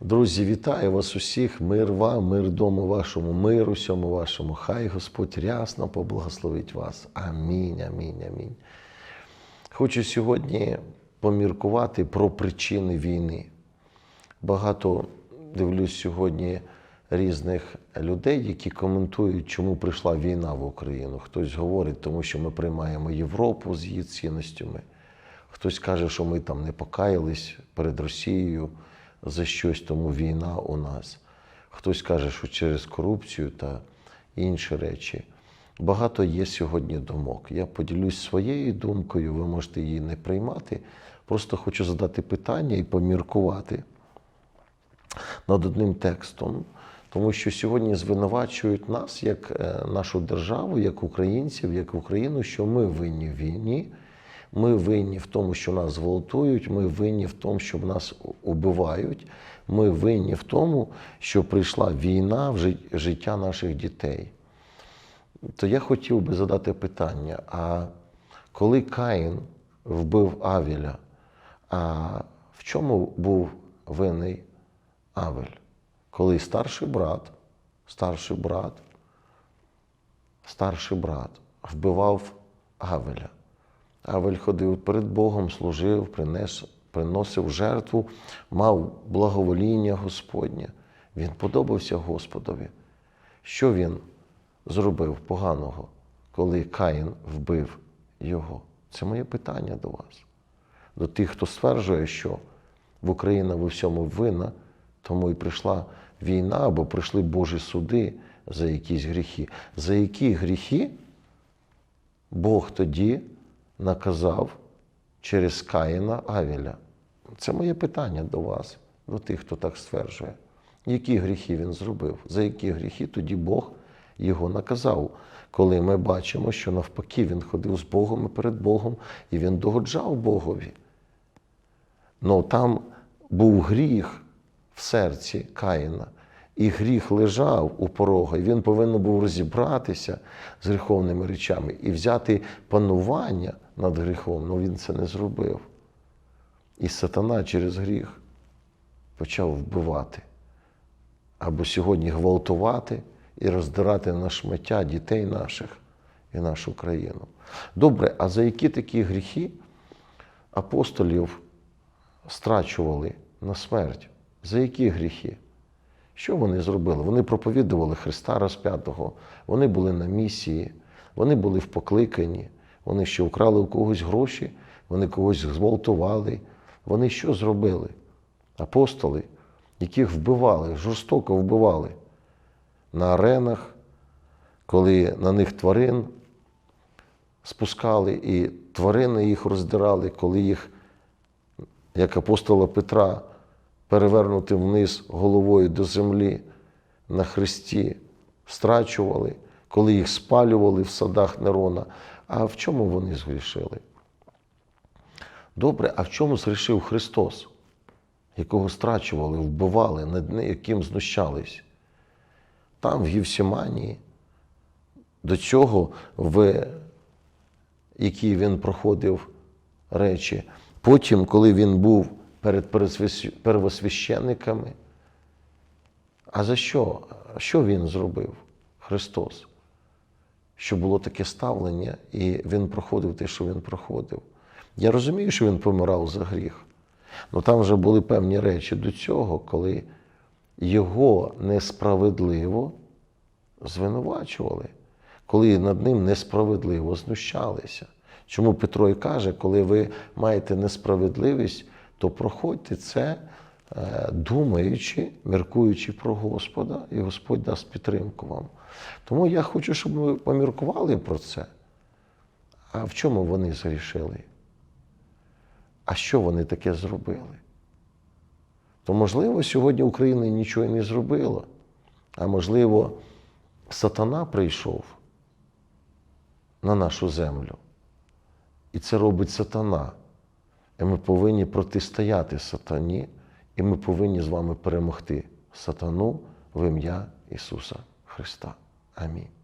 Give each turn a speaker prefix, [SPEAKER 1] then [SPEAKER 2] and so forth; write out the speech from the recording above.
[SPEAKER 1] Друзі, вітаю вас усіх, мир вам, мир дому вашому, мир усьому вашому. Хай Господь рясно поблагословить вас. Амінь, амінь, амінь. Хочу сьогодні поміркувати про причини війни. Багато дивлюсь сьогодні різних людей, які коментують, чому прийшла війна в Україну. Хтось говорить, тому що ми приймаємо Європу з її цінностями. Хтось каже, що ми там не покаялись перед Росією за щось, тому війна у нас. Хтось каже, що через корупцію та інші речі. Багато є сьогодні думок. Я поділюсь своєю думкою, ви можете її не приймати. Просто хочу задати питання і поміркувати над одним текстом, тому що сьогодні звинувачують нас як е, нашу державу, як українців, як Україну, що ми винні в війні. Ми винні в тому, що нас зґвалтують, ми винні в тому, що нас убивають. Ми винні в тому, що прийшла війна в життя наших дітей. То я хотів би задати питання: а коли Каїн вбив Авеля, а в чому був винний Авель? Коли старший брат, старший брат, старший брат вбивав Авеля. Авель ходив перед Богом, служив, принес, приносив жертву, мав благовоління Господнє. Він подобався Господові. Що він зробив поганого, коли Каїн вбив його? Це моє питання до вас. До тих, хто стверджує, що в Україна в усьому винна, тому і прийшла війна або прийшли Божі суди за якісь гріхи. За які гріхи Бог тоді наказав через Каїна Авеля? Це моє питання до вас, до тих, хто так стверджує. Які гріхи він зробив? За які гріхи тоді Бог його наказав? Коли ми бачимо, що навпаки він ходив з Богом і перед Богом, і він догоджав Богові. Ну там був гріх в серці Каїна, і гріх лежав у порога, і він повинен був розібратися з гріховними речами і взяти панування над гріхом. Ну він це не зробив. І сатана через гріх почав вбивати. Або сьогодні гвалтувати і роздирати на шмаття дітей наших і нашу країну. Добре, а за які такі гріхи апостолів страчували на смерть? За які гріхи? Що вони зробили? Вони проповідували Христа розп'ятого, вони були на місії, вони були в покликанні, вони ще вкрали у когось гроші, вони когось зґвалтували. Вони що зробили? Апостоли, яких вбивали, жорстоко вбивали на аренах, коли на них тварин спускали, і тварини їх роздирали, коли їх, як апостола Петра, перевернути вниз головою до землі на хресті, страчували, коли їх спалювали в садах Нерона. А в чому вони згрішили? Добре, а в чому згрішив Христос, якого страчували, вбивали, над яким знущались? Там, в Євсіманії, до цього, в які він проходив речі. Потім, коли він був перед первосвященниками, а за що? Що він зробив? Христос? Що було таке ставлення, і він проходив те, що він проходив. Я розумію, що він помирав за гріх. але там вже були певні речі до цього, коли його несправедливо звинувачували, коли над ним несправедливо знущалися. Чому Петро і каже, коли ви маєте несправедливість, то проходьте це, е, думаючи, міркуючи про Господа, і Господь дасть підтримку вам. Тому я хочу, щоб ви поміркували про це. А в чому вони згрішили? А що вони таке зробили? То, можливо, сьогодні Україна нічого не зробила, а можливо, сатана прийшов на нашу землю. І це робить сатана. І ми повинні протистояти сатані, і ми повинні з вами перемогти сатану в ім'я Ісуса Христа. Амінь.